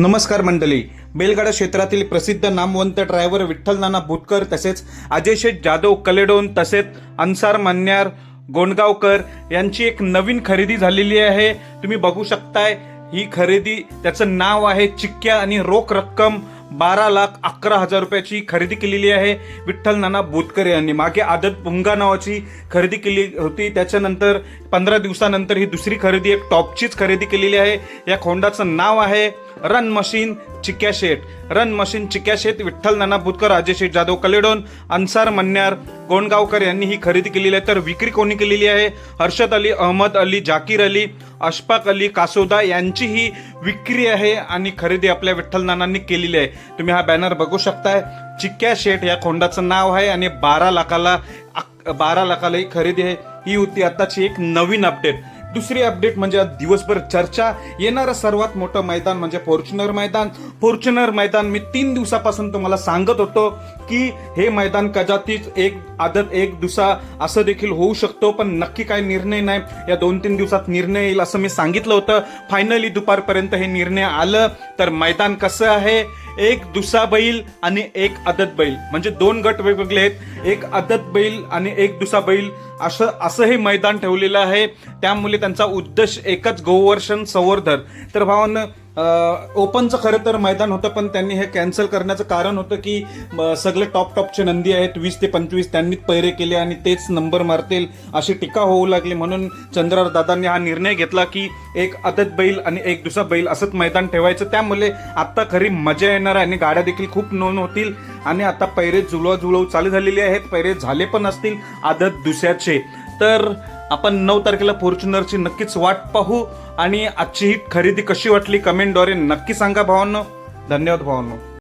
नमस्कार मंडळी. बेलगाडा क्षेत्रातील प्रसिद्ध नामवंत ड्रायव्हर विठ्ठल नाना भुतकर तसेच अजय शेठ जाधव कलेडोन तसेच अन्सार मान्यार गोंडगावकर यांची एक नवीन खरेदी झालेली आहे. तुम्ही बघू शकताय ही खरेदी त्याचं नाव आहे चिक्क्या आणि रोख रक्कम. बारा लाख अकरा हजार रुपयाची खरेदी केलेली आहे. विठ्ठल नाना बोतकर यांनी. मागे आदत पुंगा नावाची खरेदी केली होती. त्याच्यानंतर पंधरा दिवसानंतर ही दुसरी खरेदी एक टॉपचीच खरेदी केलेली आहे. या खोंडाचं नाव आहे run machine Chikya Shet run machine Chikya Shet Vitthal Nana Butkar Rajesh Jadhav कलेडोन Ansar Manyar Gondgaonkar यांनी ही खरेदी केलेली आहे. तर विक्री कोणी केलेली आहे? हर्षद अली अहमद अली जाकीर अली अशफाक अली कासोदा यांची ही विक्री आहे आणि खरेदी आपल्या विठ्ठल नानांनी केलेली आहे. तुम्ही हा बॅनर बघू शकताय. चिक्क्या शेठ या खोंडाचं नाव आहे आणि बारा लाखाला बारा लाखाला ही खरेदी आहे. ही होती आताची एक नवीन अपडेट दुसरी अपडेट म्हणजे आज दिवसभर चर्चा. येणारं सर्वात मोठं मैदान म्हणजे फॉर्च्युनर मैदान. फॉर्च्युनर मैदान मी तीन दिवसापासून तुम्हाला सांगत होतो की हे मैदान कदाचित एक आदत एक दिवसा असं देखील होऊ शकतो पण नक्की काय निर्णय नाही. या दोन तीन दिवसात निर्णय येईल असं मी सांगितलं होतं. फायनली दुपारपर्यंत हे निर्णय आलं. तर मैदान कसं आहे? एक दुसा बैल आणि एक आदत बैल. म्हणजे दोन गट वेगवेगळे आहेत. एक आदत बैल आणि एक दुसा बैल. असं असं हे मैदान ठेवलेलं आहे. त्यामुळे त्यांचा उद्देश एकच गोवर्षण संवर्धन तर भावानं ओपनचं खरं तर मैदान होतं पण त्यांनी हे कॅन्सल करण्याचं कारण होतं की सगळे टॉप टॉपचे नंदी आहेत वीस ते पंचवीस त्यांनीच पैरे केले आणि तेच नंबर मारतील अशी टीका होऊ लागली. म्हणून चंद्रार दादांनी हा निर्णय घेतला की एक आदत बैल आणि एक दुसरा बैल असंच मैदान ठेवायचं. त्यामुळे आत्ता खरी मजा येणार आहे आणि गाड्या देखील खूप नोंद होतील. आणि आता पैरे जुळवा जुळव चालू झालेले आहेत पैरे झाले पण असतील आदत दुसऱ्याचे. तर आपण नऊ तारखेला फॉर्च्युनरची नक्कीच वाट पाहू. आणि आजची ही खरेदी कशी वाटली? कमेंटद्वारे नक्की सांगा भावांनो. धन्यवाद भावांनो.